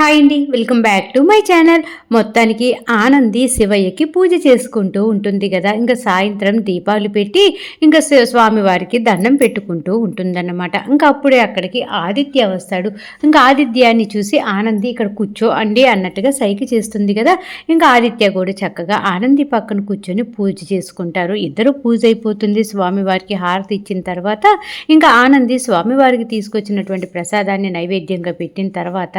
Hi అండి welcome back to my channel. మొత్తానికి ఆనంది శివయ్యకి పూజ చేసుకుంటూ ఉంటుంది కదా. ఇంకా సాయంత్రం దీపాలు పెట్టి ఇంకా స్వామివారికి దండం పెట్టుకుంటూ ఉంటుందన్నమాట. ఇంకా అప్పుడే అక్కడికి ఆదిత్య వస్తాడు. ఇంకా ఆదిత్యాన్ని చూసి ఆనంది ఇక్కడ కూర్చో అండి అన్నట్టుగా సైకి చేస్తుంది కదా. ఇంకా ఆదిత్య కూడా చక్కగా ఆనంది పక్కన కూర్చొని పూజ చేసుకుంటారు. ఇద్దరు పూజ అయిపోతుంది. స్వామివారికి హారతి ఇచ్చిన తర్వాత ఇంకా ఆనంది స్వామివారికి తీసుకొచ్చినటువంటి ప్రసాదాన్ని నైవేద్యంగా పెట్టిన తర్వాత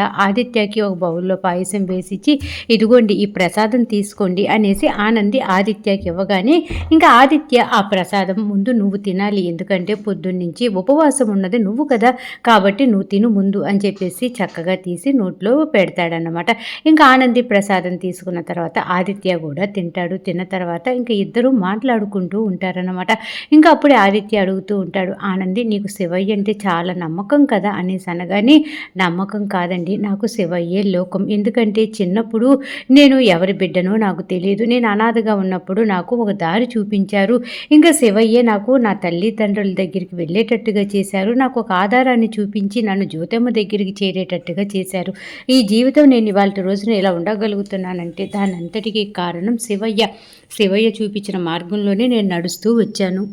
ఆదిత్యకి ఒక బౌల్లో పాయసం వేసిచ్చి ఇదిగోండి ఈ ప్రసాదం తీసుకోండి అనేసి ఆనంది ఆదిత్యకి ఇవ్వగానే ఇంకా ఆదిత్య ఆ ప్రసాదం ముందు నువ్వు తినాలి. ఎందుకంటే పొద్దున్నుంచి ఉపవాసం ఉన్నది నువ్వు కదా. కాబట్టి నువ్వు తిను ముందు అని చెప్పేసి చక్కగా తీసి నోట్లో పెడతాడన్నమాట. ఇంకా ఆనంది ప్రసాదం తీసుకున్న తర్వాత ఆదిత్య కూడా తింటాడు. తిన్న తర్వాత ఇంకా ఇద్దరు మాట్లాడుకుంటూ ఉంటారనమాట ఇంకా అప్పుడే ఆదిత్య అడుగుతూ ఉంటాడు ఆనంది నీకు శివయ్య అంటే చాలా నమ్మకం కదా అనేసి అనగానే నమ్మకం కాదండి. నాకు శివ శివయ్యే లోకం. ఎందుకంటే చిన్నప్పుడు నేను ఎవరి బిడ్డనో నాకు తెలియదు. నేను అనాథగా ఉన్నప్పుడు నాకు ఒక దారి చూపించారు. ఇంకా శివయ్యే నాకు నా తల్లిదండ్రుల దగ్గరికి వెళ్ళేటట్టుగా చేశారు. నాకు ఒక ఆధారాన్ని చూపించి నన్ను జ్యోతమ్మ దగ్గరికి చేరేటట్టుగా చేశారు. ఈ జీవితం నేను ఇవాళ రోజున ఇలా ఉండగలుగుతున్నానంటే దాని అంతటికీ కారణం శివయ్య. శివయ్య చూపించిన మార్గంలోనే నేను నడుస్తూ వచ్చాను.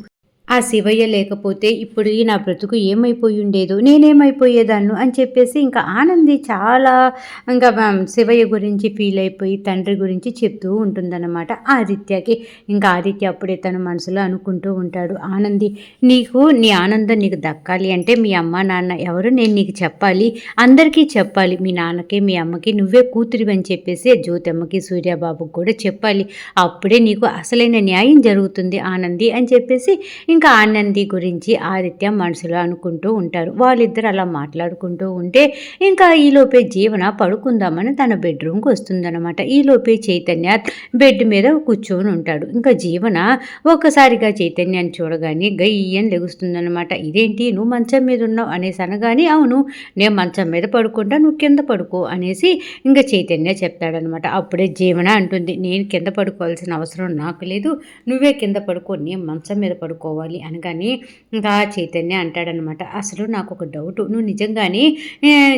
ఆ శివయ్య లేకపోతే ఇప్పుడు ఈ నా బ్రతుకు ఏమైపోయి ఉండేదో నేనేమైపోయేదాన్ను అని చెప్పేసి ఇంకా ఆనంది చాలా ఇంకా శివయ్య గురించి ఫీల్ అయిపోయి తండ్రి గురించి చెప్తూ ఉంటుందన్నమాట ఆదిత్యకి. ఇంకా ఆదిత్య అప్పుడే తన మనసులో అనుకుంటూ ఉంటాడు ఆనంది నీకు నీ ఆనందం నీకు దక్కాలి అంటే మీ అమ్మ నాన్న ఎవరు నేను నీకు చెప్పాలి అందరికీ చెప్పాలి మీ నాన్నకి మీ అమ్మకి నువ్వే కూతురివి అని చెప్పేసి జ్యోతమ్మకి సూర్యబాబుకి కూడా చెప్పాలి. అప్పుడే నీకు అసలైన న్యాయం జరుగుతుంది ఆనంది అని చెప్పేసి ఇంకా ఆనంది గురించి ఆదిత్య మనసులో అనుకుంటూ ఉంటారు. వాళ్ళిద్దరు అలా మాట్లాడుకుంటూ ఉంటే ఇంకా ఈలోపే జీవన పడుకుందామని తన బెడ్రూమ్కి వస్తుందన్నమాట. ఈలోపే చైతన్య బెడ్ మీద కూర్చొని ఉంటాడు. ఇంకా జీవన ఒక్కసారిగా చైతన్యాన్ని చూడగానే గయ్యని లెగుస్తుందన్నమాట. ఇదేంటి? నువ్వు మంచం మీద ఉన్నావు? అనేసి అనగానే అవును నేను మంచం మీద పడుకుంటా నువ్వు కింద పడుకో అనేసి ఇంకా చైతన్య చెప్తాడనమాట అప్పుడే జీవన అంటుంది నేను కింద పడుకోవాల్సిన అవసరం నాకు లేదు. నువ్వే కింద పడుకో నేను మంచం మీద పడుకోవాలి. అనగానే ఇంకా చైతన్య అంటాడనమాట అసలు నాకు ఒక డౌట్ నువ్వు నిజంగానే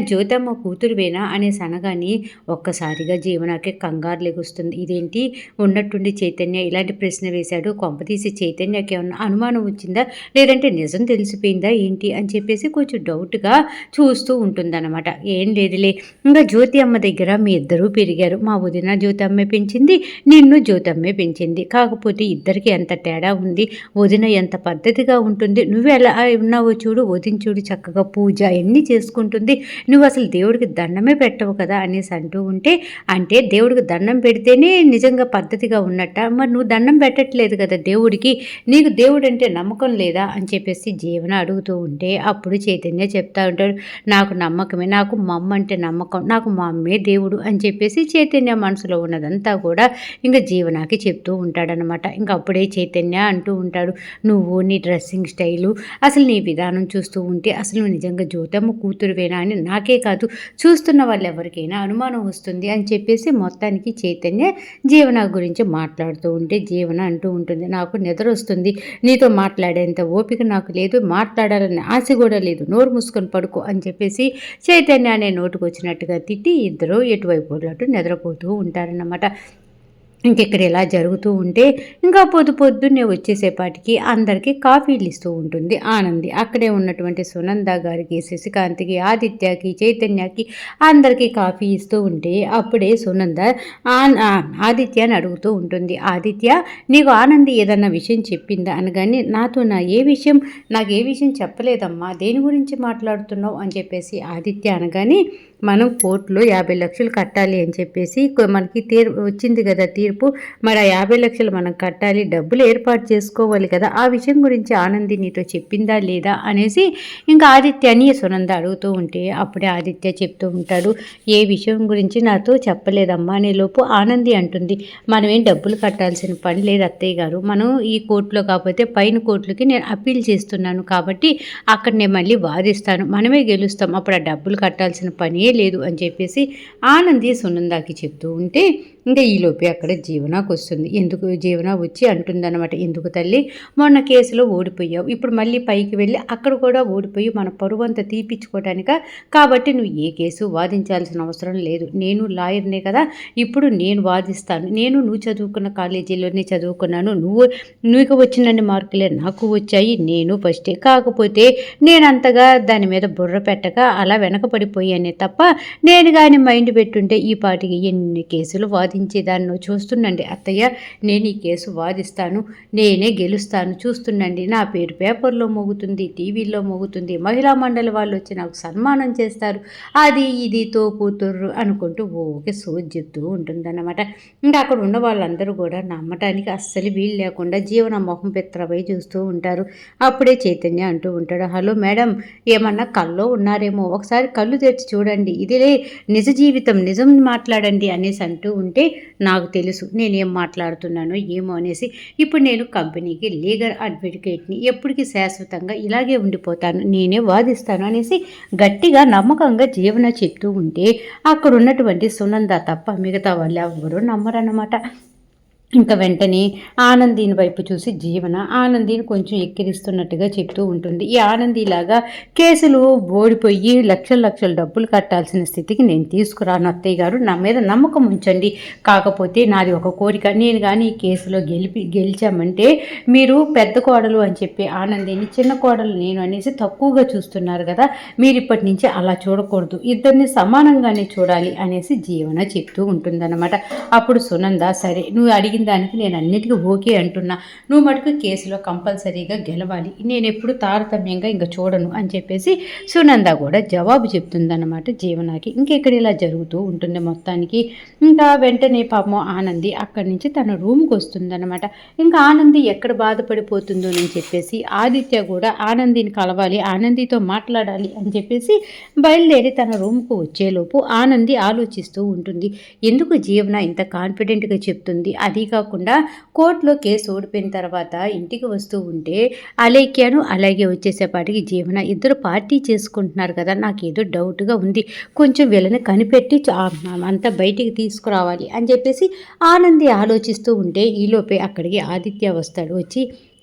జ్యోతమ్మ కూతురువేనా? అనేసి అనగానే ఒక్కసారిగా జీవనాకి కంగారు లెగుస్తుంది. ఇదేంటి? ఉన్నట్టుండి చైతన్య ఇలాంటి ప్రశ్న వేశాడు కొంపతీసి చైతన్యకి ఏమన్నా అనుమానం వచ్చిందా? లేదంటే నిజం తెలిసిపోయిందా? ఏంటి? అని చెప్పేసి కొంచెం డౌట్గా చూస్తూ ఉంటుందన్నమాట. ఏం లేదులే ఇంకా జ్యోతి అమ్మ దగ్గర మీ ఇద్దరూ పెరిగారు. మా వదిన జ్యోతి అమ్మే పెంచింది నిన్ను జ్యోతి అమ్మే పెంచింది. కాకపోతే ఇద్దరికి ఎంత తేడా ఉంది? వదిన ఎంత పద్ధతిగా ఉంటుంది. నువ్వు ఎలా ఉన్నావో చూడు వదించుడు చూడు చక్కగా పూజ అన్నీ చేసుకుంటుంది. నువ్వు అసలు దేవుడికి దండమే పెట్టవు కదా అనేసి అంటూ ఉంటే అంటే దేవుడికి దండం పెడితేనే నిజంగా పద్ధతిగా ఉన్నట్ట. మరి నువ్వు దండం పెట్టట్లేదు కదా దేవుడికి. నీకు దేవుడు అంటే నమ్మకం లేదా అని చెప్పేసి జీవన అడుగుతూ ఉంటే అప్పుడు చైతన్య చెప్తా ఉంటాడు. నాకు నమ్మకమే నాకు మా అమ్మ అంటే నమ్మకం నాకు మా అమ్మే దేవుడు అని చెప్పేసి చైతన్య మనసులో ఉన్నదంతా కూడా ఇంకా జీవనాకి చెప్తూ ఉంటాడనమాట ఇంకా అప్పుడే చైతన్య అంటూ ఉంటాడు నువ్వు నీ డ్రెస్సింగ్ స్టైలు అసలు నీ విధానం చూస్తూ ఉంటే అసలు నువ్వు నిజంగా జ్యోతమ్మ కూతురువేనా అని నాకే కాదు చూస్తున్న వాళ్ళు ఎవరికైనా అనుమానం వస్తుంది అని చెప్పేసి మొత్తానికి చైతన్య జీవన గురించి మాట్లాడుతూ ఉంటే జీవన అంటూ ఉంటుంది నాకు నిద్ర వస్తుంది నీతో మాట్లాడేంత ఓపిక నాకు లేదు మాట్లాడాలనే ఆశ కూడా లేదు నోరు మూసుకొని పడుకో అని చెప్పేసి చైతన్య అనే నోటుకు వచ్చినట్టుగా తిట్టి ఇద్దరు ఎటువైపు అటు నిద్రపోతూ ఉంటారన్నమాట. ఇంకెక్కడ ఇలా జరుగుతూ ఉంటే ఇంకా పొద్దు పొద్దున్నే వచ్చేసేపాటికి అందరికీ కాఫీలు ఇస్తూ ఉంటుంది ఆనంది. అక్కడే ఉన్నటువంటి సునంద గారికి శశికాంత్కి ఆదిత్యకి చైతన్యకి అందరికీ కాఫీ ఇస్తూ ఉంటే అప్పుడే సునంద ఆన్- ఆదిత్యని అడుగుతూ ఉంటుంది. ఆదిత్య నీకు ఆనంది ఏదన్నా విషయం చెప్పిందా? అనగానే నాతో నా ఏ విషయం నాకు ఏ విషయం చెప్పలేదమ్మా. దేని గురించి మాట్లాడుతున్నావు? అని చెప్పేసి ఆదిత్య అనగానే మనం కోర్టులో యాభై లక్షలు కట్టాలి అని చెప్పేసి మనకి తీర్పు వచ్చింది కదా తీర్పు. మరి ఆ యాభై లక్షలు మనం కట్టాలి డబ్బులు ఏర్పాటు చేసుకోవాలి కదా. ఆ విషయం గురించి ఆనంది నీతో చెప్పిందా లేదా అనేసి ఇంకా ఆదిత్య అని సునంద అడుగుతూ ఉంటే అప్పుడే ఆదిత్య చెప్తూ ఉంటాడు ఏ విషయం గురించి నాతో చెప్పలేదమ్మా అనే లోపు ఆనంది అంటుంది మనమేం డబ్బులు కట్టాల్సిన పని లేదు అత్తయ్య గారు. మనం ఈ కోర్టులో కాకపోతే పైన కోర్టులకి నేను అప్పీల్ చేస్తున్నాను కాబట్టి అక్కడ నేను మళ్ళీ వాదిస్తాను. మనమే గెలుస్తాం. అప్పుడు ఆ డబ్బులు కట్టాల్సిన పని లేదు అని చెప్పేసి ఆనంది సునందాకి చెప్తూ ఉంటే ఇంకా ఈలోపే అక్కడ జీవనాకు వస్తుంది. ఎందుకు జీవన వచ్చి అంటుందన్నమాట. ఎందుకు తల్లి? మొన్న కేసులో ఓడిపోయావు. ఇప్పుడు మళ్ళీ పైకి వెళ్ళి అక్కడ కూడా ఓడిపోయి మన పరువు అంతా తీపిచ్చుకోవటానిక కాబట్టి నువ్వు ఏ కేసు వాదించాల్సిన అవసరం లేదు. నేను లాయర్నే కదా. ఇప్పుడు నేను వాదిస్తాను. నేను నువ్వు చదువుకున్న కాలేజీలోనే చదువుకున్నాను. నువ్వు నువ్వు వచ్చినన్ని మార్కులే నాకు వచ్చాయి. నేను ఫస్టే. కాకపోతే నేను అంతగా దాని మీద బుర్ర పెట్టక అలా వెనకపడిపోయానే తప్ప నేను కానీ మైండ్ పెట్టుంటే ఈ పాటికి ఎన్ని కేసులు వాది వాదించేదాన్ని చూస్తుండండి. అత్తయ్య నేను ఈ కేసు వాదిస్తాను. నేనే గెలుస్తాను. చూస్తుండండి. నా పేరు పేపర్లో మోగుతుంది టీవీలో మోగుతుంది. మహిళా మండలి వాళ్ళు వచ్చి నాకు సన్మానం చేస్తారు. అది ఇది తోపుతుర్రు అనుకుంటూ ఓకే సోజ్ చెప్తూ ఉంటుందన్నమాట. ఇంకా అక్కడ ఉన్న వాళ్ళందరూ కూడా నమ్మటానికి అస్సలు వీలు లేకుండా జీవన మొహం పిత్రపై చూస్తూ ఉంటారు. అప్పుడే చైతన్య అంటూ ఉంటాడు హలో మేడం ఏమన్నా కల్లో ఉన్నారేమో? ఒకసారి కళ్ళు తెరిచి చూడండి. ఇదిలే నిజ జీవితం నిజం మాట్లాడండి అనేసి అంటూ ఉంటే నాకు తెలుసు నేనేం మాట్లాడుతున్నానో ఏమో అనేసి. ఇప్పుడు నేను కంపెనీకి లీగల్ అడ్వకేట్ని ఎప్పటికీ శాశ్వతంగా ఇలాగే ఉండిపోతాను నేనే వాదిస్తాను అనేసి గట్టిగా నమ్మకంగా జీవన చెప్తూ ఉంటే అక్కడ ఉన్నటువంటి సునంద తప్ప మిగతా వాళ్ళు ఎవరు నమ్మరన్నమాట. ఇంకా వెంటనే ఆనందీని వైపు చూసి జీవన ఆనందీని కొంచెం ఎక్కిరిస్తున్నట్టుగా చెప్తూ ఉంటుంది. ఈ ఆనందీలాగా కేసులు ఓడిపోయి లక్షల లక్షల డబ్బులు కట్టాల్సిన స్థితికి నేను తీసుకురాను. అత్తయ్య గారు నా మీద నమ్మకం ఉంచండి. కాకపోతే నాది ఒక కోరిక. నేను కానీ ఈ కేసులో గెలిపి గెలిచామంటే మీరు పెద్ద కోడలు అని చెప్పి ఆనందిని చిన్న కోడలు నేను అనేసి తక్కువగా చూస్తున్నారు కదా మీరు ఇప్పటి నుంచి అలా చూడకూడదు. ఇద్దరిని సమానంగానే చూడాలి అనేసి జీవన చెప్తూ ఉంటుందన్నమాట. అప్పుడు సునంద సరే నువ్వు అడిగిన దానికి నేను అన్నిటికీ ఓకే అంటున్నా. నువ్వు మటుకు కేసులో కంపల్సరీగా గెలవాలి. నేను ఎప్పుడు తారతమ్యంగా ఇంకా చూడను అని చెప్పేసి సునంద కూడా జవాబు చెప్తుందన్నమాట జీవనాకి. ఇంకెక్కడ ఇలా జరుగుతూ ఉంటుంది మొత్తానికి? ఇంకా వెంటనే పాపం ఆనంది అక్కడి నుంచి తన రూమ్కి వస్తుందన్నమాట. ఇంకా ఆనంది ఎక్కడ బాధపడిపోతుందో అని చెప్పేసి ఆదిత్య కూడా ఆనందిని కలవాలి ఆనందితో మాట్లాడాలి అని చెప్పేసి బయలుదేరి తన రూమ్కు వచ్చేలోపు ఆనంది ఆలోచిస్తూ ఉంటుంది. ఎందుకు జీవన ఇంత కాన్ఫిడెంట్గా చెప్తుంది? అది కాకుండా కోర్టులో కేసు ఓడిపోయిన తర్వాత ఇంటికి వస్తూ ఉంటే అలేఖ్యను అలాగే వచ్చేసేపాటికి జీవన ఇద్దరు పార్టీ చేసుకుంటున్నారు కదా నాకు ఏదో డౌట్గా ఉంది. కొంచెం వీళ్ళని కనిపెట్టి అంతా బయటికి తీసుకురావాలి అని చెప్పేసి ఆనంది ఆలోచిస్తూ ఉంటే ఈలోపే అక్కడికి ఆదిత్య వస్తాడు. వచ్చి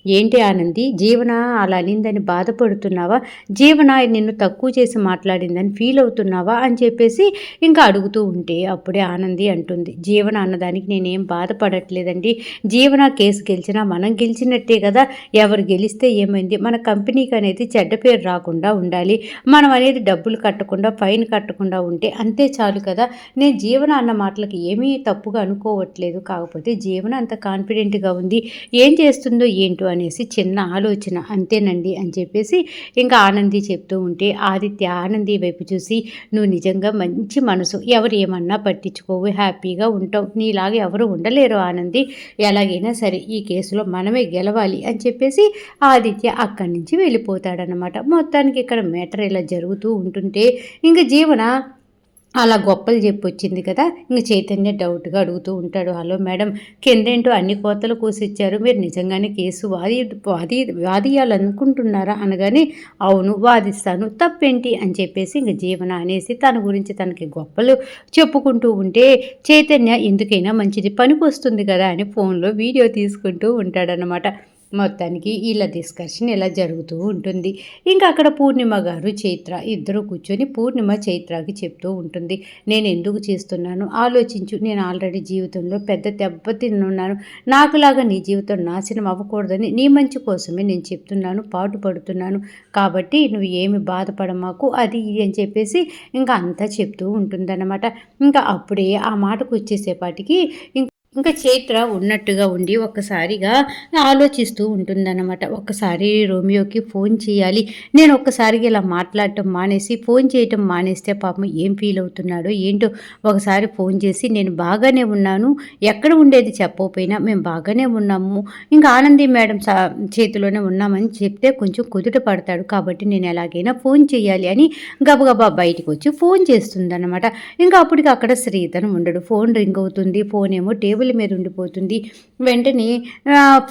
ఏంటి ఆనంది? జీవన? అలా అనిందని బాధపడుతున్నావా? జీవన నిన్ను తక్కువ చేసి మాట్లాడిందని ఫీల్ అవుతున్నావా? అని చెప్పేసి ఇంకా అడుగుతూ ఉంటే అప్పుడే ఆనంది అంటుంది. జీవన అన్నదానికి నేనేం బాధపడట్లేదండి. జీవన కేసు గెలిచినా మనం గెలిచినట్టే కదా. ఎవరు గెలిస్తే ఏమైంది? మన కంపెనీకి అనేది చెడ్డ పేరు రాకుండా ఉండాలి. మనం అనేది డబ్బులు కట్టకుండా ఫైన్ కట్టకుండా ఉంటే అంతే చాలు కదా. నేను జీవన అన్న మాటలకి ఏమీ తప్పుగా అనుకోవట్లేదు. కాకపోతే జీవన అంత కాన్ఫిడెంట్గా ఉంది. ఏం చేస్తుందో ఏంటో అని అనేసి చిన్న ఆలోచన అంతేనండి అని చెప్పేసి ఇంకా ఆనంది చెప్తూ ఉంటే ఆదిత్య ఆనంది వైపు చూసి నువ్వు నిజంగా మంచి మనసు. ఎవరు ఏమన్నా పట్టించుకోవు హ్యాపీగా ఉంటావు. నీలాగా ఎవరు ఉండలేరు ఆనంది. ఎలాగైనా సరే ఈ కేసులో మనమే గెలవాలి అని చెప్పేసి ఆదిత్య అక్కడి నుంచి వెళ్ళిపోతాడనమాట మొత్తానికి ఇక్కడ మేటర్ ఇలా జరుగుతూ ఉంటుంటే ఇంకా జీవన అలా గొప్పలు చెప్పొచ్చింది కదా. ఇంక చైతన్య డౌట్గా అడుగుతూ ఉంటాడు. హలో మేడం కిందేంటో అన్ని కోతలు కోసిచ్చారు. మీరు నిజంగానే కేసు వాది వాది వాదియాలనుకుంటున్నారా అనగానే అవును వాదిస్తాను. తప్పేంటి? అని చెప్పేసి ఇంక జీవన అనేసి తన గురించి తనకి గొప్పలు చెప్పుకుంటూ ఉంటే చైతన్య ఎందుకైనా మంచిది పనికి వస్తుంది కదా అని ఫోన్లో వీడియో తీసుకుంటూ ఉంటాడనమాట మొత్తానికి ఇలా డిస్కషన్ ఇలా జరుగుతూ ఉంటుంది. ఇంకా అక్కడ పూర్ణిమ గారు చైత్ర ఇద్దరు కూర్చొని పూర్ణిమ చైత్రకి చెప్తూ ఉంటుంది. నేను ఎందుకు చేస్తున్నాను? ఆలోచించు. నేను ఆల్రెడీ జీవితంలో పెద్ద దెబ్బతిన్నాను నాకులాగా నీ జీవితం నాశనం అవ్వకూడదని నీ మంచి కోసమే నేను చెప్తున్నాను. పాటు పడుతున్నాను కాబట్టి నువ్వు ఏమి బాధపడమాకు. అది ఇది అని చెప్పేసి ఇంకా అంతా చెప్తూ ఉంటుందన్నమాట. ఇంకా అప్పుడే ఆ మాటకు వచ్చేసేపాటికి ఇంకా ఇంకా చైత్ర ఉన్నట్టుగా ఉండి ఒక్కసారిగా ఆలోచిస్తూ ఉంటుందన్నమాట. ఒక్కసారి రోమియోకి ఫోన్ చేయాలి. నేను ఒక్కసారిగా ఇలా మాట్లాడటం మానేసి ఫోన్ చేయటం మానేస్తే పాపం ఏం ఫీల్ అవుతున్నాడో ఏంటో ఒకసారి ఫోన్ చేసి నేను బాగానే ఉన్నాను. ఎక్కడ ఉండేది చెప్పకపోయినా మేము బాగానే ఉన్నాము. ఇంకా ఆనంది మేడం చేతిలోనే ఉన్నామని చెప్తే కొంచెం కుదుట పడతాడు. కాబట్టి నేను ఎలాగైనా ఫోన్ చేయాలి అని గబగబా బయటకు వచ్చి ఫోన్ చేస్తుందన్నమాట. ఇంకా అప్పటికి అక్కడ శ్రీధర్ ఉండడు. ఫోన్ రింగ్ అవుతుంది. ఫోన్ ఏమో టేబుల్ పెదవుల మీద ఉండిపోతుంది. వెంటనే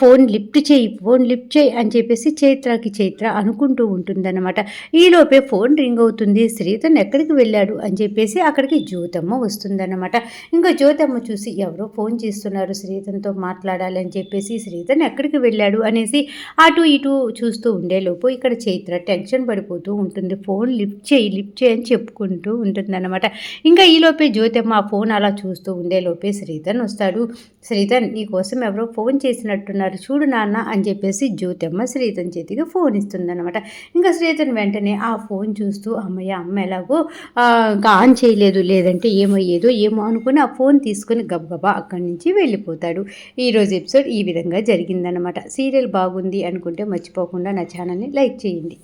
ఫోన్ లిఫ్ట్ చేయి ఫోన్ లిఫ్ట్ చేయి అని చెప్పేసి చైత్రకి చైత్ర అనుకుంటూ ఉంటుందన్నమాట. ఈలోపే ఫోన్ రింగ్ అవుతుంది. శ్రీతన్ ఎక్కడికి వెళ్ళాడు అని చెప్పేసి అక్కడికి జ్యోతమ్మ వస్తుందన్నమాట. ఇంకా జ్యోతమ్మ చూసి ఎవరో ఫోన్ చేస్తున్నారు శ్రీతన్తో మాట్లాడాలి అని చెప్పేసి శ్రీతన్ ఎక్కడికి వెళ్ళాడు అనేసి అటు ఇటు చూస్తూ ఉండేలోపు ఇక్కడ చైత్ర టెన్షన్ పడిపోతూ ఉంటుంది. ఫోన్ లిఫ్ట్ చేయి లిఫ్ట్ చేయి అని చెప్పుకుంటూ ఉంటుందన్నమాట. ఇంకా ఈలోపే జ్యోతమ్మ ఆ ఫోన్ అలా చూస్తూ ఉండేలోపే శ్రీధన్ వస్తాడు. శ్రీధన్ శ్రీధర్ కోసం ఎవరో ఫోన్ చేసినట్టున్నారు చూడు నాన్న అని చెప్పేసి జ్యోతమ్మ శ్రీధన్ చేతికి ఫోన్ ఇస్తుందన్నమాట. ఇంకా శ్రీధన్ వెంటనే ఆ ఫోన్ చూస్తూ అమ్మయ్య అమ్మ ఎలాగో ఆన్ చేయలేదు లేదంటే ఏమయ్యేదో ఏమో అనుకుని ఆ ఫోన్ తీసుకుని గబగబా అక్కడి నుంచి వెళ్ళిపోతాడు. ఈరోజు ఎపిసోడ్ ఈ విధంగా జరిగిందనమాట సీరియల్ బాగుంది అనుకుంటే మర్చిపోకుండా నా ఛానల్ని లైక్ చేయండి.